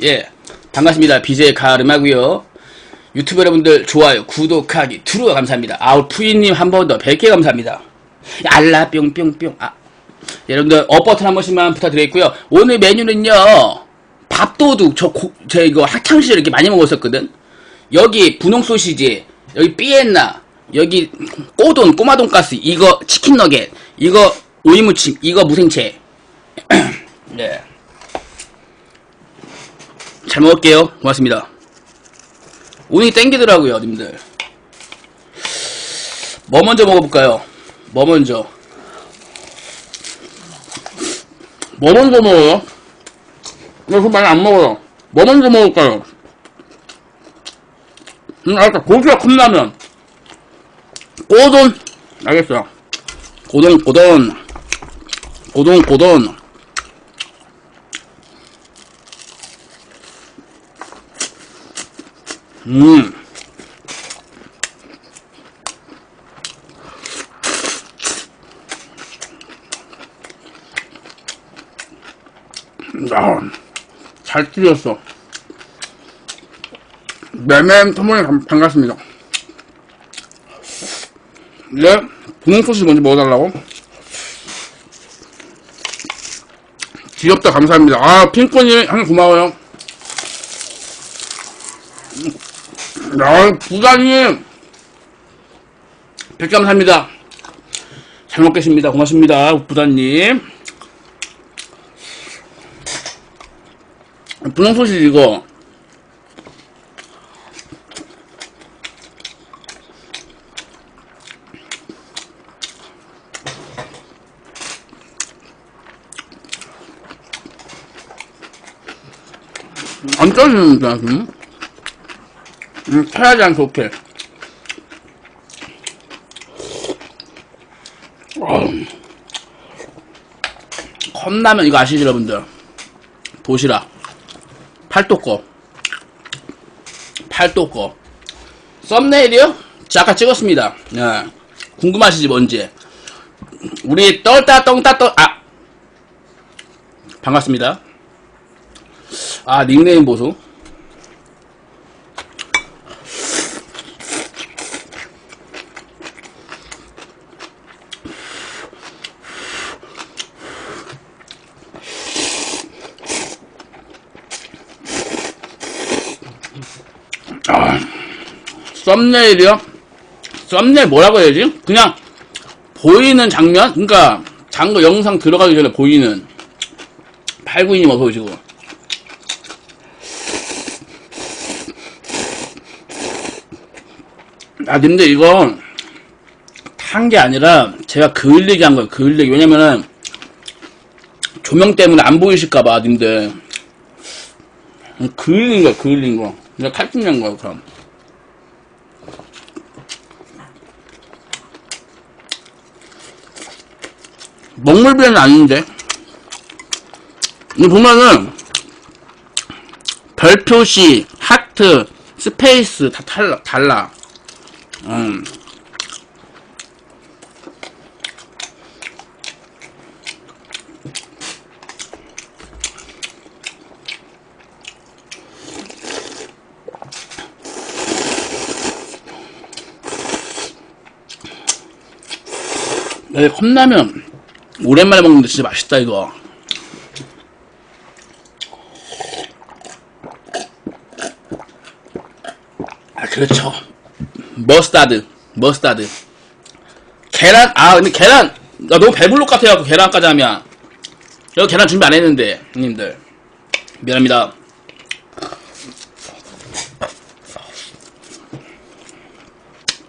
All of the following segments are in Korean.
예, 반갑습니다. BJ 가르마고요 유튜브 여러분들 좋아요, 구독하기, 들어와 감사합니다. 아우 푸이님 한 번 더 100개 감사합니다. 알라 뿅뿅뿅. 아, 여러분들 업 버튼 한 번씩만 부탁드리겠고요. 오늘 메뉴는요. 밥도둑 저, 고, 저 이거 학창 시절 이렇게 많이 먹었었거든. 여기 분홍 소시지, 여기 삐엔나, 여기 꼬돈 꼬마 돈가스, 이거 치킨 너겟, 이거 오이무침, 이거 무생채. 네. 잘 먹을게요. 고맙습니다. 오늘 땡기더라고요, 님들. 뭐 먼저 먹어볼까요? 뭐 먼저? 뭐 먼저 먹어요? 나 그거 많이 안 먹어요. 뭐 먼저 먹을까요? 음, 알았다. 고기와 컵라면. 꼬돈. 알겠어요. 고돈, 고돈. 고돈, 고돈. 음. 야, 잘 찔렸어. 매매 터모니 반갑습니다. 네, 분홍 소스 먼저 먹어달라고? 귀엽다, 감사합니다. 아, 핑크님, 항상 고마워요. 야, 부장님! 백개 감사합니다. 잘 먹겠습니다. 고맙습니다, 부장님. 분홍 소시 이거 안 떨어지는데 지금 음, 타야지 않게 오케이 어. 컵라면 이거 아시죠 여러분들? 도시락. 팔도꺼 팔도꺼 썸네일이요? 자, 아까 찍었습니다. 예. 궁금하시지 뭔지. 우리 떨따 똥따 떠 아! 반갑습니다. 아 닉네임 보소 썸네일이요? 썸네일 뭐라고 해야지? 그냥 보이는 장면? 그러니까 장거 영상 들어가기 전에 보이는 89이님 어서 오시고 아 근데 이거 탄게 아니라 제가 그을리기 한 거예요 그을리기 왜냐면은 조명 때문에 안 보이실까봐 님들 그을린 거야 그을린 거 내가 칼집 낸 거야 그럼 먹물비는 아닌데. 이 보면은 별 표시 하트 스페이스 다 달라 달라. 음. 네, 컵라면 오랜만에 먹는데 진짜 맛있다 이거. 아 그렇죠. 머스타드 머스타드. 계란 아 근데 계란 나 너무 배불러 같아요 계란까지 하면. 여기 계란 준비 안 했는데 형님들. 미안합니다.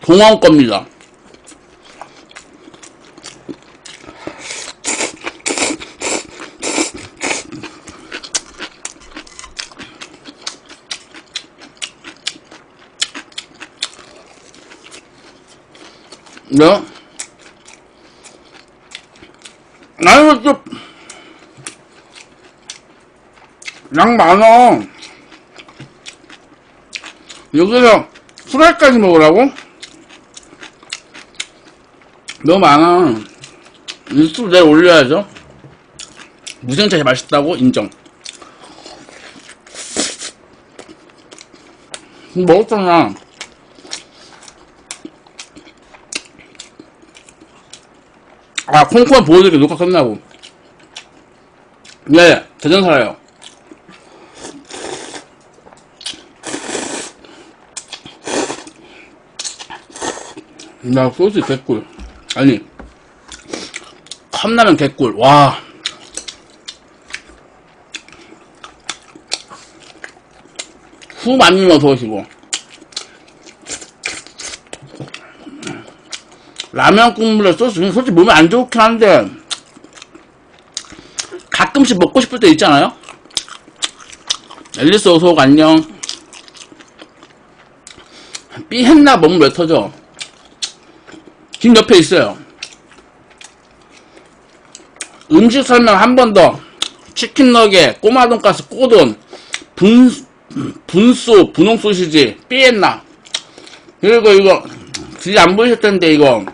동원 겁니다 이거 좀, 양 많아. 여기서 후라이까지 먹으라고? 너무 많아. 일수를 내 올려야죠. 무생채 맛있다고 인정. 먹었잖아. 아, 콩콩 보여드릴게, 녹화 끝나고. 네, 대전 살아요. 나 소스 개꿀. 아니, 컵라면 개꿀. 와. 후 많이 넣어서 드시고. 라면 국물에 소스, 솔직히 몸에 안 좋긴 한데, 가끔씩 먹고 싶을 때 있잖아요? 앨리스 어서오고 안녕. 삐 했나 몸을 왜 터져? 김 옆에 있어요. 음식 설명 한 번 더. 치킨 너겟, 꼬마 돈가스, 꼬돈, 분, 분소, 분홍 소시지, 삐했나. 그리고 이거, 진짜 안 보이실 텐데, 이거.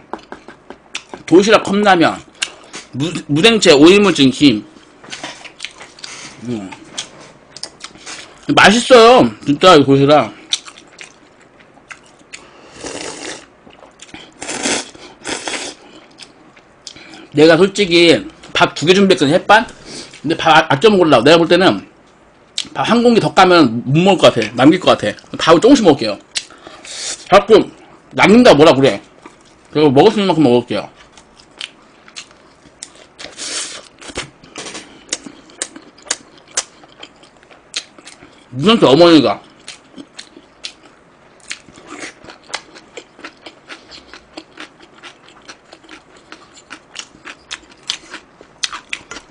도시락 컵라면, 무, 무생채, 오이무진 김. 음. 맛있어요. 진짜, 이 도시락. 내가 솔직히 밥 두 개 준비했거든, 햇반? 근데 밥 아- 아껴 먹으려고. 내가 볼 때는 밥 한 공기 더 까면 못 먹을 것 같아. 남길 것 같아. 밥을 조금씩 먹을게요. 자꾸 남긴다 뭐라 그래. 그리고 먹을 수 있는 만큼 먹을게요. 무슨 어머니가?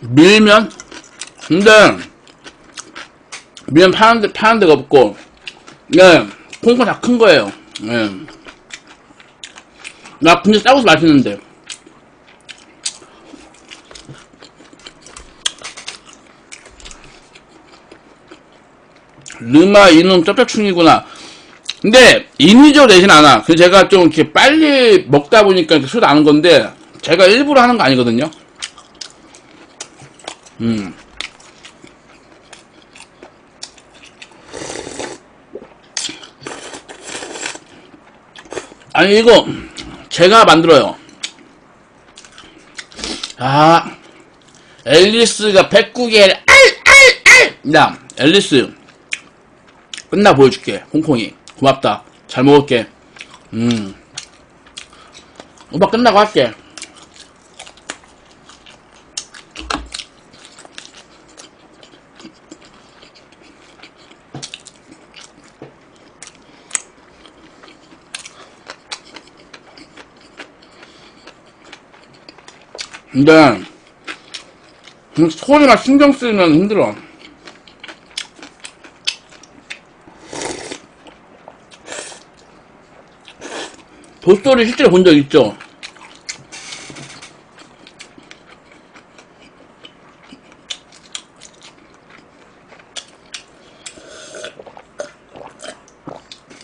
밀면 근데 밀면 파는 데 파는 데가 없고 네 콩콩 다큰 거예요. 네. 나 근데 싸고서 맛있는데 르마 이놈 쩝쩝충이구나. 근데 인위적으로 내진 않아 그 제가 좀 이렇게 빨리 먹다 보니까 소리 나는 건데 제가 일부러 하는 거 아니거든요. 음. 아니 이거 제가 만들어요. 아 앨리스가 백국에 알알 알! 야 앨리스 끝나 보여줄게 홍콩이. 고맙다. 잘 먹을게. 음. 오빠 끝나고 할게. 근데 그 소리가 신경 쓰이면 힘들어. 도소리 실제로 본 적 있죠?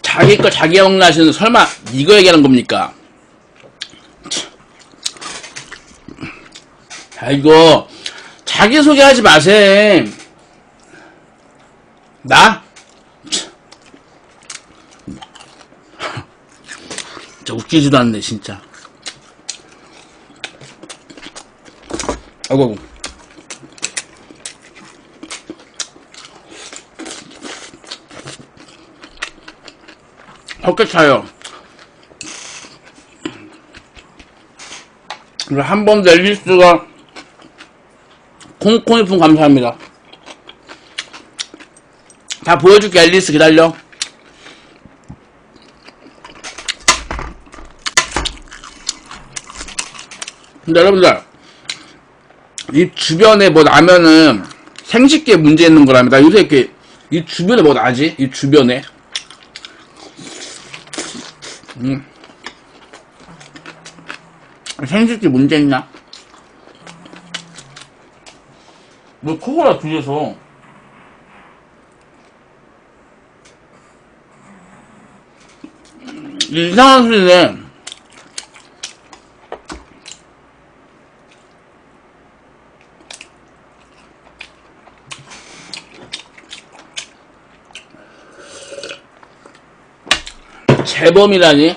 자기 거 자기 영나시는 설마 이거 얘기하는 겁니까? 아이고 자기소개하지 마셈 나? 진짜 웃기지도 않네 진짜 아이고 아이고. 헛개차요 한번 넬리스가 콩콩이품 감사합니다. 다 보여줄게, 앨리스 기다려. 근데 여러분들, 이 주변에 뭐 나면은 생식기에 문제 있는 거랍니다. 요새 이렇게, 이 주변에 뭐 나지? 이 주변에. 음. 생식기 문제 있나? 뭐 코골아 뒤에서 이상한 소리네 대범이라니?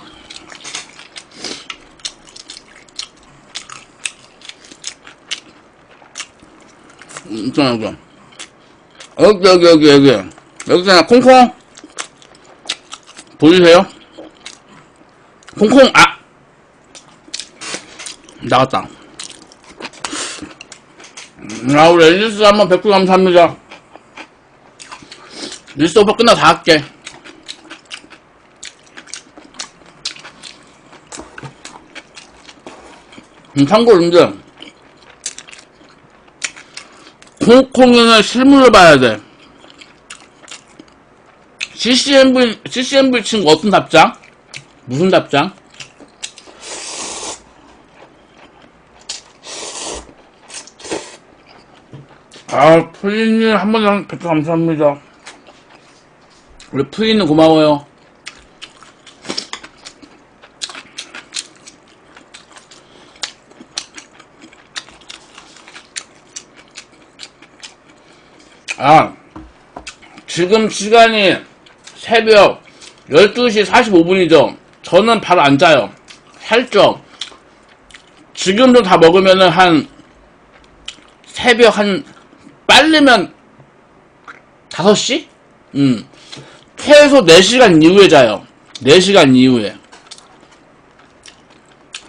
음, 있잖아, 여기. 여기, 여기, 여기, 여기. 여기 있잖아, 콩콩. 보이세요? 콩콩, 아! 나갔다. 음, 아, 우리 앨리스 한번 백구 감사합니다. 릴스 오빠 끝나 다 할게. 참고로, 여러분들. 콩콩이는 실물로 봐야 돼. CCMV, CCMV 친구 어떤 답장? 무슨 답장? 아, 프리님 한 번에 백개 감사합니다. 우리 프리님 고마워요. 아, 지금 시간이 새벽 12시 45분이죠. 저는 바로 안 자요. 살쪄. 지금도 다 먹으면은 한 새벽 한 빨리면 5시? 음. 최소 4시간 이후에 자요. 4시간 이후에.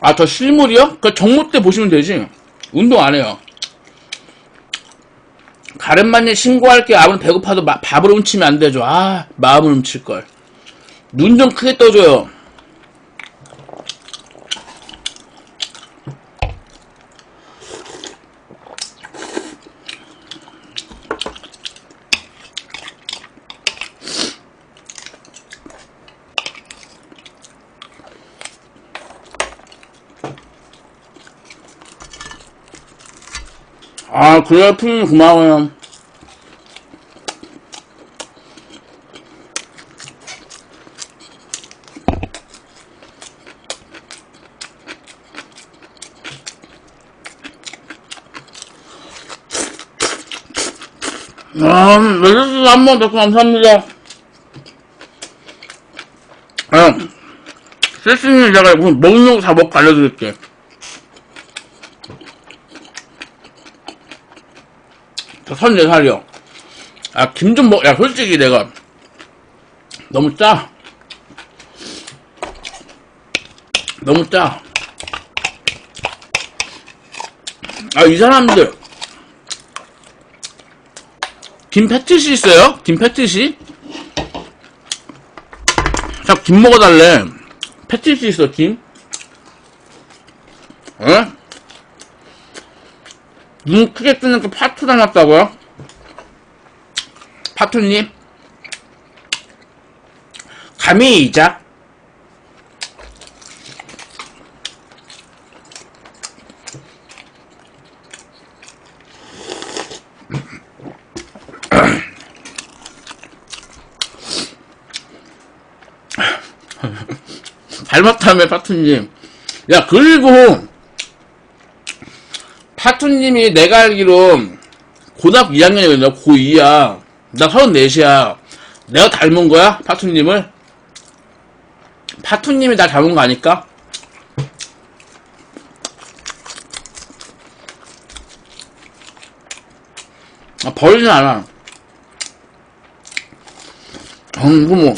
아, 저 실물이요? 그 정모 때 보시면 되지. 운동 안 해요. 가랜만에 신고할게. 아무리 배고파도 마- 밥을 훔치면 안 되죠. 아, 마음을 훔칠걸. 눈 좀 크게 떠줘요. 아, 그래요, 푸님 고마워요. 아, 멜로스 한번 뵙고 감사합니다. 아, 세스님 제가 먹는 거 다 먹고 알려드릴게. 저 34살이요. 아, 김 좀 먹, 야, 솔직히 내가 너무 짜. 너무 짜. 아, 이 사람들. 김 패티시 있어요? 김 패티시? 자꾸 김 먹어달래. 패티시 있어, 김? 어? 눈 크게 뜨는 그 파투 닮았다고요? 파투님? 감히 이자? 닮았다며 파투님 야 그리고 파투님이 내가 알기로 고등학교 2학년이거든요. 고2야. 나 34이야. 내가 닮은 거야? 파투님을? 파투님이 나 닮은 거 아닐까? 아, 버리진 않아. 음, 이거 뭐.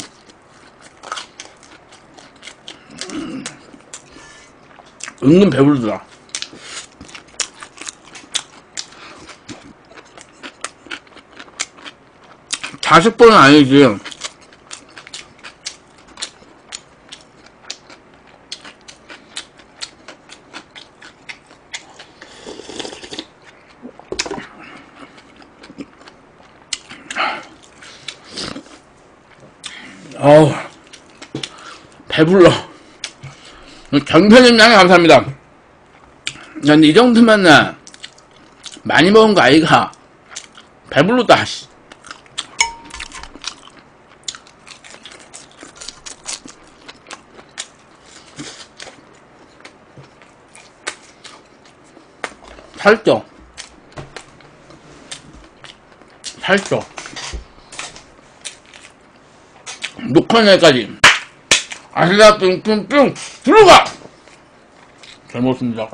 은근 배부르더라. 자식번은 아니지. 어우, 배불러. 경편님 양해 감사합니다. 야, 근데 이 정도면 나 많이 먹은 거 아이가 배불러다. 씨. 살쪄. 살쪄. 녹화내까지. 알라 뿅뿅뿅 들어가 잘 먹었습니다